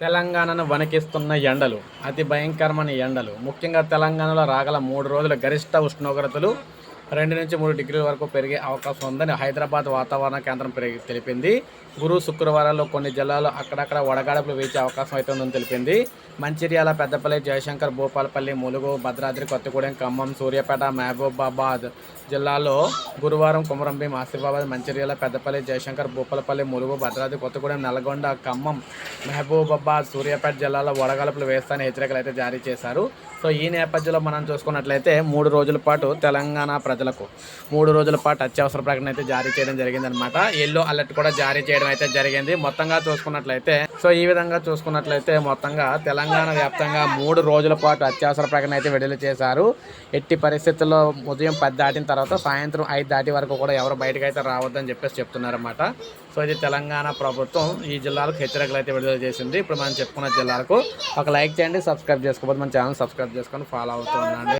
తెలంగాణను వణికిస్తున్న ఎండలు అతి భయంకరమైన ఎండలు. ముఖ్యంగా తెలంగాణలో రాగల మూడు రోజుల గరిష్ట ఉష్ణోగ్రతలు రెండు నుంచి మూడు డిగ్రీల వరకు పెరిగే అవకాశం ఉందని హైదరాబాద్ వాతావరణ కేంద్రం పెరిగి తెలిపింది. గురు శుక్రవారాల్లో కొన్ని జిల్లాల్లో అక్కడక్కడ వడగాడపులు వేసే అవకాశం అయితే ఉందని తెలిపింది. మంచిర్యాల పెద్దపల్లి జయశంకర్ భూపాలపల్లి ములుగు భద్రాద్రి కొత్తగూడెం ఖమ్మం సూర్యాపేట మహబూబాబాద్ జిల్లాలో గురువారం కుమరంభీం ఆసిఫాబాద్ మంచిర్యాల పెద్దపల్లి జయశంకర్ భూపాలపల్లి ములుగు భద్రాద్రి కొత్తగూడెం నల్గొండ ఖమ్మం మహబూబాబాద్ సూర్యాపేట జిల్లాలో వడగలుపులు వేస్తాయని హెచ్చరికలు అయితే జారీ చేశారు. సో ఈ నేపథ్యంలో మనం చూసుకున్నట్లయితే మూడు రోజుల పాటు తెలంగాణ ప్రజలకు మూడు రోజుల పాటు అత్యవసర ప్రకటన అయితే జారీ చేయడం జరిగిందనమాట ఎల్లో అలర్ట్ కూడా జారీ చేయడం అయితే జరిగింది. మొత్తంగా చూసుకున్నట్లయితే సో ఈ విధంగా చూసుకున్నట్లయితే మొత్తంగా తెలంగాణ వ్యాప్తంగా మూడు రోజుల పాటు అత్యవసర ప్రకటన అయితే విడుదల చేశారు. ఎట్టి పరిస్థితుల్లో ఉదయం పది దాటిన తర్వాత సాయంత్రం ఐదు దాటి వరకు కూడా ఎవరు బయటకు అయితే రావద్దని చెప్పేసి చెప్తున్నారన్నమాట. సో ఇది తెలంగాణ ప్రభుత్వం ఈ జిల్లాలకు హెచ్చరికలు అయితే విడుదల చేసింది. ఇప్పుడు మనం చెప్పుకున్న జిల్లాలకు ఒక లైక్ చేయండి సబ్స్క్రైబ్ చేసుకోకపోతే మన ఛానల్ సబ్స్క్రైబ్ చేసుకొని ఫాలో అవుతూ ఉండండి.